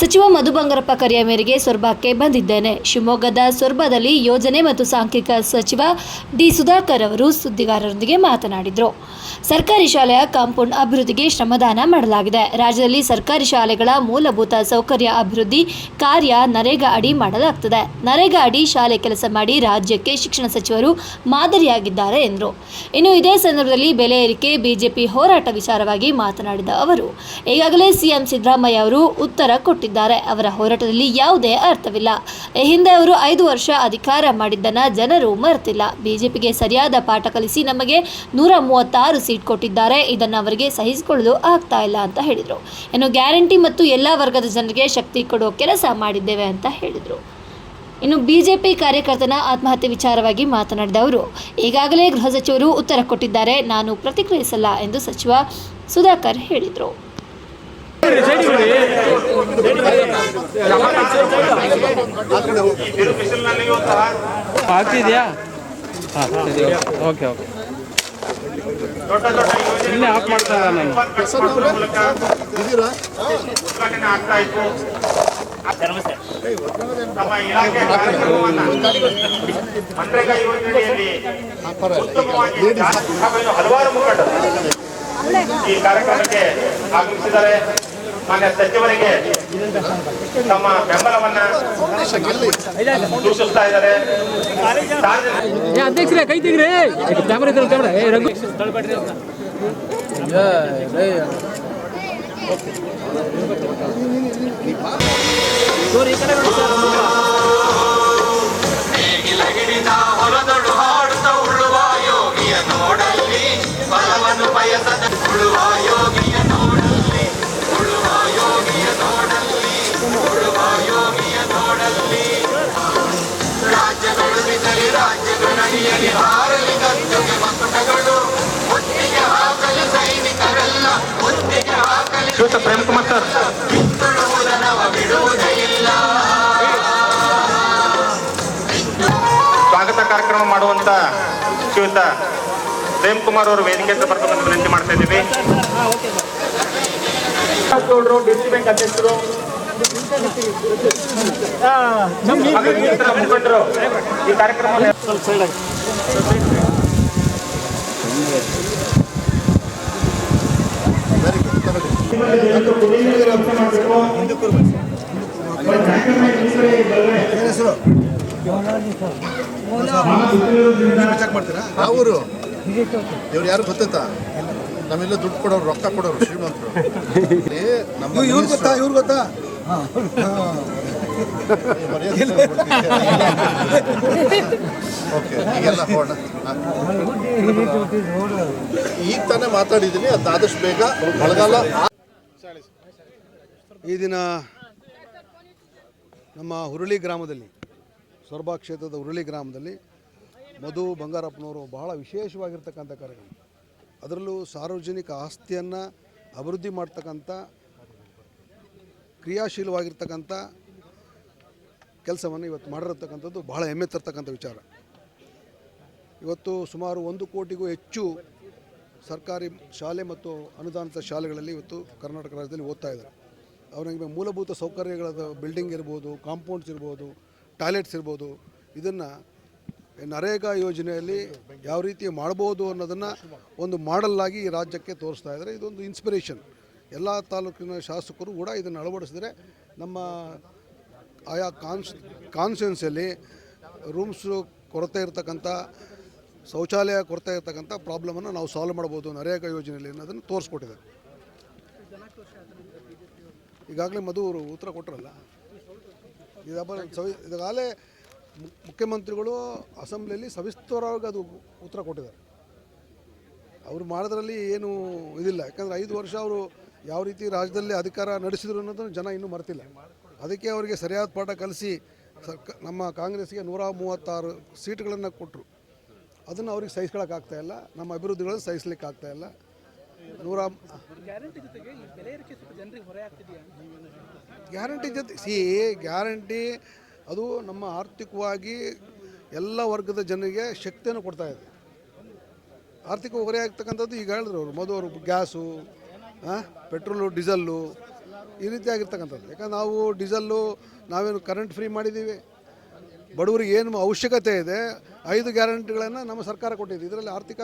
ಸಚಿವ ಮಧು ಬಂಗಾರಪ್ಪ ಕರೆಯ ಮೇರೆಗೆ ಸೊರಬಕ್ಕೆ ಬಂದಿದ್ದೇನೆ. ಶಿವಮೊಗ್ಗದ ಸೊರಬದಲ್ಲಿ ಯೋಜನೆ ಮತ್ತು ಸಾಂಖ್ಯಿಕ ಸಚಿವ ಡಿ ಸುಧಾಕರ್ ಅವರು ಸುದ್ದಿಗಾರರೊಂದಿಗೆ ಮಾತನಾಡಿದರು. ಸರ್ಕಾರಿ ಶಾಲೆಯ ಕಾಂಪೌಂಡ್ ಅಭಿವೃದ್ಧಿಗೆ ಶ್ರಮದಾನ ಮಾಡಲಾಗಿದೆ. ರಾಜ್ಯದಲ್ಲಿ ಸರ್ಕಾರಿ ಶಾಲೆಗಳ ಮೂಲಭೂತ ಸೌಕರ್ಯ ಅಭಿವೃದ್ಧಿ ಕಾರ್ಯ ನರೇಗಾ ಅಡಿ ಮಾಡಲಾಗುತ್ತದೆ ನರೇಗಾ ಅಡಿ ಶಾಲೆ ಕೆಲಸ ಮಾಡಿ ರಾಜ್ಯಕ್ಕೆ ಶಿಕ್ಷಣ ಸಚಿವರು ಮಾದರಿಯಾಗಿದ್ದಾರೆ ಎಂದರು. ಇನ್ನು ಇದೇ ಸಂದರ್ಭದಲ್ಲಿ ಬೆಲೆ ಏರಿಕೆ, ಬಿಜೆಪಿ ಹೋರಾಟ ವಿಚಾರವಾಗಿ ಮಾತನಾಡಿದ ಅವರು, ಈಗಾಗಲೇ ಸಿಎಂ ಸಿದ್ದರಾಮಯ್ಯ ಅವರು ಉತ್ತರ ಕೊಟ್ಟಿದ್ದಾರೆ. ಅವರ ಹೋರಾಟದಲ್ಲಿ ಯಾವುದೇ ಅರ್ಥವಿಲ್ಲ. ಹಿಂದೆ ಅವರು ಐದು ವರ್ಷ ಅಧಿಕಾರ ಮಾಡಿದ್ದನ್ನು ಜನರು ಮರೆತಿಲ್ಲ. ಬಿಜೆಪಿಗೆ ಸರಿಯಾದ ಪಾಠ ಕಲಿಸಿ ನಮಗೆ ನೂರ ಮೂವತ್ತಾರು ಸೀಟ್ ಕೊಟ್ಟಿದ್ದಾರೆ. ಇದನ್ನು ಅವರಿಗೆ ಸಹಿಸಿಕೊಳ್ಳಲು ಆಗ್ತಾ ಇಲ್ಲ ಅಂತ ಹೇಳಿದರು. ಇನ್ನು ಗ್ಯಾರಂಟಿ ಮತ್ತು ಎಲ್ಲ ವರ್ಗದ ಜನರಿಗೆ ಶಕ್ತಿ ಕೊಡುವ ಕೆಲಸ ಮಾಡಿದ್ದೇವೆ ಅಂತ ಹೇಳಿದರು. ಇನ್ನು ಬಿಜೆಪಿ ಕಾರ್ಯಕರ್ತನ ಆತ್ಮಹತ್ಯೆ ವಿಚಾರವಾಗಿ ಮಾತನಾಡಿದ ಅವರು, ಈಗಾಗಲೇ ಗೃಹ ಸಚಿವರು ಉತ್ತರ ಕೊಟ್ಟಿದ್ದಾರೆ. ನಾನು ಪ್ರತಿಕ್ರಿಯಿಸಲ್ಲ ಎಂದು ಸಚಿವ ಸುಧಾಕರ್ ಹೇಳಿದರು. ಆಗ್ತಿದ್ಯಾ ಹಾಂ ಸರಿ ಓಕೆ ಓಕೆ ದೊಡ್ಡ ದೊಡ್ಡ ಇಲ್ಲೇ ಆಫ್ ಮಾಡ್ತಾ ಇಲ್ಲ ನಾನು ಯೋಜನೆಗಳ ಮೂಲಕ ಉದ್ಘಾಟನೆ ಆಗ್ತಾ ಇತ್ತು ನಮ್ಮ ಇಲಾಖೆ ಕಾರ್ಯಕ್ರಮವನ್ನ ಮನ್ರೇಗಾ ಯೋಜನೆಯಲ್ಲಿ ಉತ್ತಮವಾಗಿ ಜಾಸ್ತಿ ಹಾಗೂ ಹಲವಾರು ಮುಖಂಡರು ಈ ಕಾರ್ಯಕ್ರಮಕ್ಕೆ ಆಗಮಿಸಿದ್ದಾರೆ ಮಾನ್ಯ ಸಚಿವರಿಗೆ ತಮ್ಮ ಬೆಂಬಲವನ್ನ ಸೂಚಿಸ್ತಾ ಇದ್ದಾರೆ. ಅಧ್ಯಕ್ಷರೇ ಕೈ ತೆಗ್ರಿ. ಕ್ಯಾಮ್ರಾ ಇದ್ರೆ ಕ್ಯಾಮ್ರಾ. ಏ ರಘು ಗಿಲಗಿಡಿದ ಸೈನಿಕರೆಲ್ಲ ಪ್ರೇಮ್ ಕುಮಾರ್ ಸರ್. ಸ್ವಾಗತ ಕಾರ್ಯಕ್ರಮ ಮಾಡುವಂತ ಶ್ರೀಯುತ ಪ್ರೇಮ್ ಕುಮಾರ್ ಅವರು ವೇದಿಕೆ ಹತ್ರ ಬರ್ಬೇಕಂತ ವಿನಂತಿ ಮಾಡ್ತಾ ಇದ್ದೀವಿ. ಡಿಸ್ಟ್ರಿಕ್ಟ್ ಬ್ಯಾಂಕ್ ಅಧ್ಯಕ್ಷರು. ಮುಖಂಡರು ಈ ಕಾರ್ಯಕ್ರಮ ಮಾಡ್ತೀರಾ? ಅವರು ಇವ್ರು ಯಾರು ಗೊತ್ತಾ ನಮ್ಮೆಲ್ಲ ದುಡ್ಡು ಕೊಡೋರು ರೊಕ್ಕ ಕೊಡೋರು ಶ್ರೀಮಂತರು. ನಮ್ಮ ಇವ್ರು ಗೊತ್ತಾ? ಇವ್ರು ಗೊತ್ತಾ? ಓಕೆ ಈಗೆಲ್ಲ ಹೋಗೋಣ. ಈಗ ತಾನೇ ಮಾತಾಡಿದೀನಿ ಅದು ಆದಷ್ಟು ಬೇಗ ಮಳೆಗಾಲ ಈ ದಿನ ನಮ್ಮ ಹುರುಳಿ ಗ್ರಾಮದಲ್ಲಿ, ಸೊರಬಾ ಕ್ಷೇತ್ರದ ಹುರುಳಿ ಗ್ರಾಮದಲ್ಲಿ ಮಧು ಬಂಗಾರಪ್ಪನವರು ಬಹಳ ವಿಶೇಷವಾಗಿರ್ತಕ್ಕಂಥ ಕಾರ್ಯಕ್ರಮ. ಅದರಲ್ಲೂ ಸಾರ್ವಜನಿಕ ಆಸ್ತಿಯನ್ನು ಅಭಿವೃದ್ಧಿ ಮಾಡ್ತಕ್ಕಂಥ, ಕ್ರಿಯಾಶೀಲವಾಗಿರ್ತಕ್ಕಂಥ ಕೆಲಸವನ್ನು ಇವತ್ತು ಮಾಡಿರತಕ್ಕಂಥದ್ದು ಬಹಳ ಹೆಮ್ಮೆ ತರ್ತಕ್ಕಂಥ ವಿಚಾರ. ಇವತ್ತು ಸುಮಾರು ಒಂದು ಕೋಟಿಗೂ ಹೆಚ್ಚು ಸರ್ಕಾರಿ ಶಾಲೆ ಮತ್ತು ಅನುದಾನಿತ ಶಾಲೆಗಳಲ್ಲಿ ಇವತ್ತು ಕರ್ನಾಟಕ ರಾಜ್ಯದಲ್ಲಿ ಓದ್ತಾ ಇದ್ದಾರೆ. ಅವರಿಗೆ ಮೂಲಭೂತ ಸೌಕರ್ಯಗಳ ಬಿಲ್ಡಿಂಗ್ ಇರ್ಬೋದು ಕಾಂಪೌಂಡ್ಸ್ ಇರ್ಬೋದು ಟಾಯ್ಲೆಟ್ಸ್ ಇರ್ಬೋದು, ಇದನ್ನು ನರೇಗಾ ಯೋಜನೆಯಲ್ಲಿ ಯಾವ ರೀತಿ ಮಾಡ್ಬೋದು ಅನ್ನೋದನ್ನು ಒಂದು ಮಾಡಲ್ಲಾಗಿ ಈ ರಾಜ್ಯಕ್ಕೆ ತೋರಿಸ್ತಾ ಇದ್ದಾರೆ. ಇದೊಂದು ಇನ್ಸ್ಪಿರೇಷನ್ ಎಲ್ಲ ತಾಲೂಕಿನ ಶಾಸಕರು ಕೂಡ ಇದನ್ನು ಅಳವಡಿಸಿದರೆ ನಮ್ಮ ಆಯಾ ಕಾನ್ಸ್ ಕಾನ್ಸ್ಟಿಟ್ಯೂನ್ಸಿಯಲ್ಲಿ ರೂಮ್ಸು ಕೊರತೆ ಇರತಕ್ಕಂಥ, ಶೌಚಾಲಯ ಕೊರತೆ ಇರತಕ್ಕಂಥ ಪ್ರಾಬ್ಲಮನ್ನು ನಾವು ಸಾಲ್ವ್ ಮಾಡ್ಬೋದು ನರೇಗಾ ಯೋಜನೆಯಲ್ಲಿ ಅನ್ನೋದನ್ನು ತೋರಿಸ್ಕೊಟ್ಟಿದ್ದಾರೆ. ಈಗಾಗಲೇ ಮಧು ಅವರು ಉತ್ತರ ಕೊಟ್ಟರಲ್ಲ ಈಗಾಗಲೇ ಮುಖ್ಯಮಂತ್ರಿಗಳು ಅಸೆಂಬ್ಲಿಯಲ್ಲಿ ಸವಿಸ್ತರವಾಗಿ ಅದು ಉತ್ತರ ಕೊಟ್ಟಿದ್ದಾರೆ. ಅವರು ಮಾಡೋದ್ರಲ್ಲಿ ಏನು ಇದಿಲ್ಲ. ಯಾಕಂದರೆ ಐದು ವರ್ಷ ಅವರು ಯಾವ ರೀತಿ ರಾಜ್ಯದಲ್ಲಿ ಅಧಿಕಾರ ನಡೆಸಿದ್ರು ಅನ್ನೋದನ್ನು ಜನ ಇನ್ನೂ ಮರೆತಿಲ್ಲ. ಅದಕ್ಕೆ ಅವರಿಗೆ ಸರಿಯಾದ ಪಾಠ ಕಲಿಸಿ ಸರ್ಕ ನಮ್ಮ ಕಾಂಗ್ರೆಸ್ಗೆ ನೂರ ಮೂವತ್ತಾರು ಸೀಟ್ಗಳನ್ನು ಕೊಟ್ಟರು ಅದನ್ನು ಅವ್ರಿಗೆ ಇಲ್ಲ. ನಮ್ಮ ಅಭಿವೃದ್ಧಿಗಳನ್ನು ಇಲ್ಲ. ನೂರ ಗ್ಯಾರಂಟಿ ಜೊತೆ ಸಿ ಗ್ಯಾರಂಟಿ ಅದು ನಮ್ಮ ಆರ್ಥಿಕವಾಗಿ ಎಲ್ಲ ವರ್ಗದ ಜನರಿಗೆ ಶಕ್ತಿಯನ್ನು ಕೊಡ್ತಾ ಇದೆ. ಆರ್ಥಿಕ ಹೊರೆ ಆಗ್ತಕ್ಕಂಥದ್ದು ಈಗ ಹೇಳಿದ್ರು ಅವರು ಮೊದಲು ಅವರು ಗ್ಯಾಸು ಪೆಟ್ರೋಲು ಡೀಸಲ್ಲು ಈ ರೀತಿಯಾಗಿರ್ತಕ್ಕಂಥದ್ದು ಯಾಕಂದ್ರೆ ನಾವು ಡೀಸಲ್ಲು ನಾವೇನು ಕರೆಂಟ್ ಫ್ರೀ ಮಾಡಿದ್ದೀವಿ. ಬಡವರಿಗೆ ಏನು ಅವಶ್ಯಕತೆ ಇದೆ ಐದು ಗ್ಯಾರಂಟಿಗಳನ್ನು ನಮ್ಮ ಸರ್ಕಾರ ಕೊಟ್ಟಿದೆ. ಇದರಲ್ಲಿ ಆರ್ಥಿಕ